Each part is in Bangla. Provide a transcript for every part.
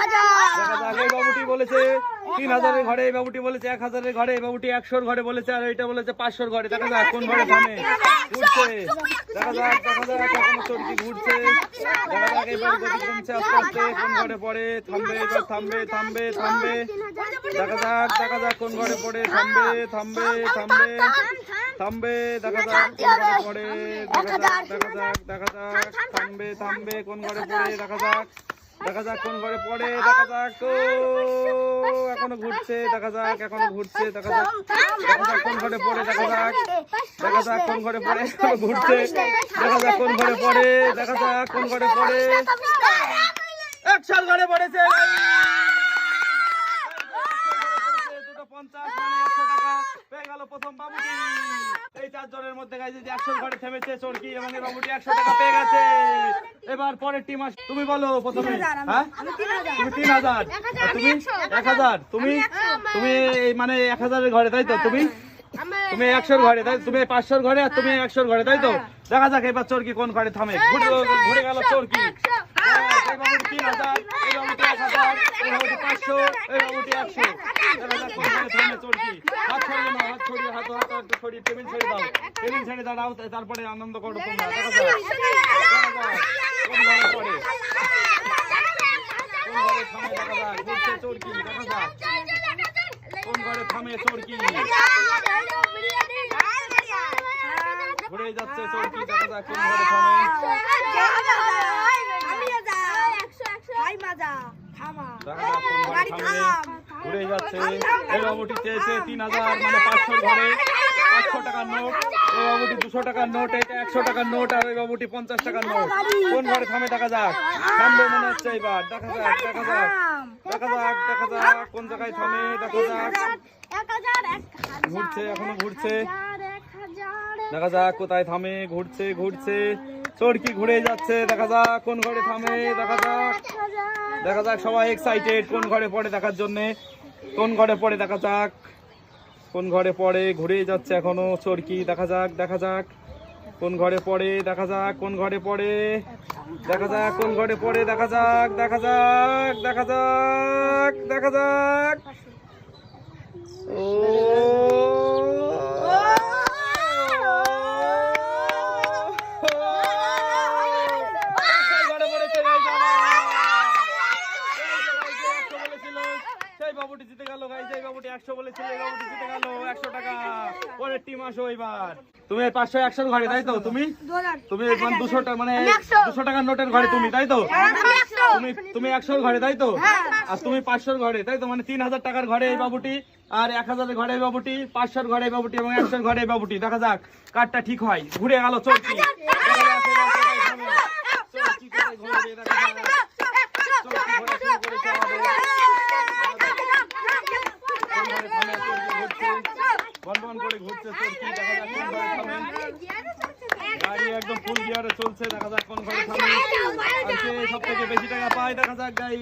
দেখা যাক এই বাবুটি বলেছে তিন হাজারের ঘরে বাবুটি বলেছে এক হাজারের ঘরে বাবুটি একশোর ঘরে বলেছে আর এটা বলেছে পাঁচশোর ঘরে দেখা যাক কোন ঘরে থামে ঘুরছে দেখা যাক দেখা যাক এখনও ঘুরছে দেখা যাক এবার গতি কমছে আস্তে আস্তে কোন ঘরে পড়ে থামবে এবার থামবে থামবে থামবে দেখা যাক দেখা যাক কোন ঘরে পড়ে থামবে থামবে থামবে থামবে দেখা যাক কোন ঘরে পড়ে দেখা যাক দেখা যাক দেখা যাক থামবে থামবে কোন ঘরে পড়ে দেখা যাক দেখা যাক কোন ঘরে পড়ে দেখা যাক এখনও ঘুরছে দেখা যাক এখনও ঘুরছে দেখা যাক দেখা যাক কোন ঘরে পড়ে দেখা যাক দেখা যাক কোন ঘরে পড়ে এখনও ঘুরছে দেখা যাক কোন ঘরে পড়ে দেখা যাক কোন ঘরে পড়ে একশাল ঘরে পড়েছে দুটো পঞ্চাশ মানে একশো টাকা পেয়ে গেল প্রথম বাবুটি এই চারজনের মধ্যে গাইছে যে একশো ঘরে থেমেছে চরকি এবং এই একশো টাকা পেয়ে গেছে। এবার পরের টিম আস তুমি বলো প্রথমে হ্যাঁ? তুমি তিন হাজার। তুমি? এক হাজার। তুমি? তুমি মানে এক হাজারের ঘরে তাই তো? তুমি? তুমি একশোর ঘরে তাই তুমি পাঁচশোর ঘরে আর তুমি একশোর ঘরে তাই তো? দেখা যাক এবার চোরকি কোন ঘরে থামে। ঘুরে ঘুরে গেল চোরকি। তিন হাজার এই বাবুটি এক হাজার এই বাবুটি পাঁচশো এই বাবুটি একশো দেখা যাক কোন ঘরে থামে চোরকি হাত ছড়িয়ে নাও হাত ছড়িয়ে টেবিল ছেড়ে দাও টেবিল ছেড়ে দাঁড়াও তারপরে আনন্দ করো তোমরা দেখা যাক দেখা যাক কোন ঘরে পড়ে কোন ঘরে থামে দেখা যাক ঘুরছে চোরকি দেখা যাক কোন ঘরে থামে চোরকি ঘুরে যাচ্ছে চোরকি দেখা ঘরে দেখা যাক কোন ঘরে থামে ঘুরে যাচ্ছে এই বাবুটি চেয়েছে তিন হাজার মানে পাঁচশো ঘরে পাঁচশো টাকার নোট এই বাবুটি দুশো টাকার নোট এটা একশো টাকার নোট আর ওই বাবুটি পঞ্চাশ টাকার নোট। কোন ঘরে থামে দেখা যাক? থামবে মনে হচ্ছে দেখা যাক দেখা যাক দেখা যাক দেখা যাক কোন জায়গায় থামে দেখা যাক। ঘুরছে এখনও ঘুরছে। দেখা যাক কোথায় থামে ঘুরছে ঘুরছে। চরকি ঘুরে যাচ্ছে দেখা যাক কোন ঘরে থামে দেখা যাক। দেখা যাক সবাই এক্সাইটেড কোন ঘরে পড়ে দেখার জন্য। কোন ঘরে পড়ে দেখা যাক। কোন ঘরে পড়ে, ঘুরে যাচ্ছে এখনও চরকি, দেখা যাক দেখা যাক। কোন ঘরে পড়ে, দেখা যাক, কোন ঘরে পড়ে, দেখা যাক, কোন ঘরে পড়ে, দেখা যাক দেখা যাক দেখা যাক দেখা যাক ও ঘরে পড়েছে গাইজ সেই বাবুটি জিতে গেল গাইজ এই বাবুটি একশো বলেছিল এই বাবুটি জিতে গেল একশো টাকা। পরের টিম আসো এবার। তুমি পাঁচশো একশোর ঘরে তাই তো? তুমি? তুমি দুশো মানে দুশো টাকার নোটের ঘরে তুমি তাই তো? তুমি তুমি একশোর ঘরে তাই তো? আর তুমি পাঁচশোর ঘরে তাই তো? মানে তিন হাজার টাকার ঘরে এই বাবুটি আর এক হাজারের ঘরে বাবুটি পাঁচশোর ঘরে বাবুটি এবং একশোর ঘরে বাবুটি। দেখা যাক কার্ডটা ঠিক হয়। ঘুরে গেল চলছি বনবন করে ঘুরছে চলছি দেখা যাক কোন ঘরে থামে গাড়ি একদম ফুল গিয়ারে চলছে দেখা যাক কোন ঘরে থামে আর কে সব থেকে বেশি টাকা পায় দেখা যাক গাই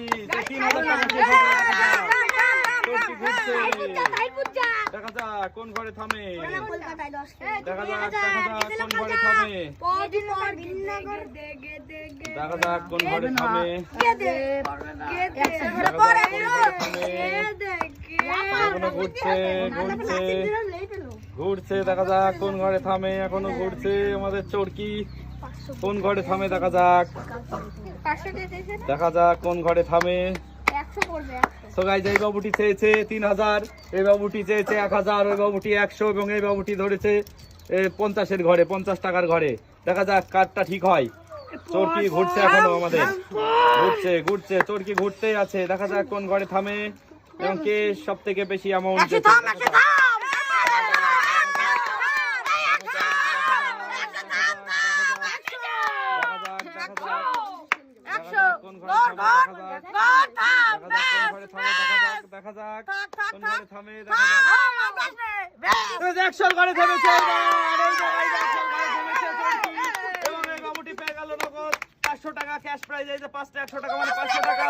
তিন হাজার টাকা দেখা যাক চলছি ঘুরছে দেখা যাক কোন ঘরে থামে দেখা যাক দেখা যাক কোন ঘরে থামে দেখা যাক কোন ঘরে থামে এখনও ঘুরছে ঘুরছে। ঘুরছে দেখা যাক কোন ঘরে থামে এখনও ঘুরছে আমাদের চরকি। কোন ঘরে থামে দেখা যাক। দেখা যাক কোন ঘরে থামে। তো গাইজ এই বাবুটি চেয়েছে তিন হাজার এই বাবুটি চেয়েছে এক হাজার ওই বাবুটি একশো এবং এই বাবুটি ধরেছে পঞ্চাশের ঘরে পঞ্চাশ টাকার ঘরে। দেখা যাক কার্ডটা ঠিক হয়। চরকি ঘুরছে এখনও আমাদের। ঘুরছে ঘুরছে চরকি ঘুরতেই আছে। দেখা যাক কোন ঘরে থামে। এবং কে সব থেকে বেশি অ্যামাউন্ট দেখা যাক কোন ঘরে থামে দেখা যাক একশোর ঘরে থেমেছে। এবং এই বাবুটি পেয়ে গেল পাঁচশো টাকা ক্যাশ প্রাইজ এই যে পাঁচটা, একশো টাকা মানে পাঁচশো টাকা।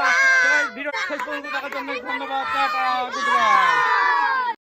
ভিডিও শেষ পর্যন্ত দেখার জন্য ধন্যবাদ, টাটা গুড বাই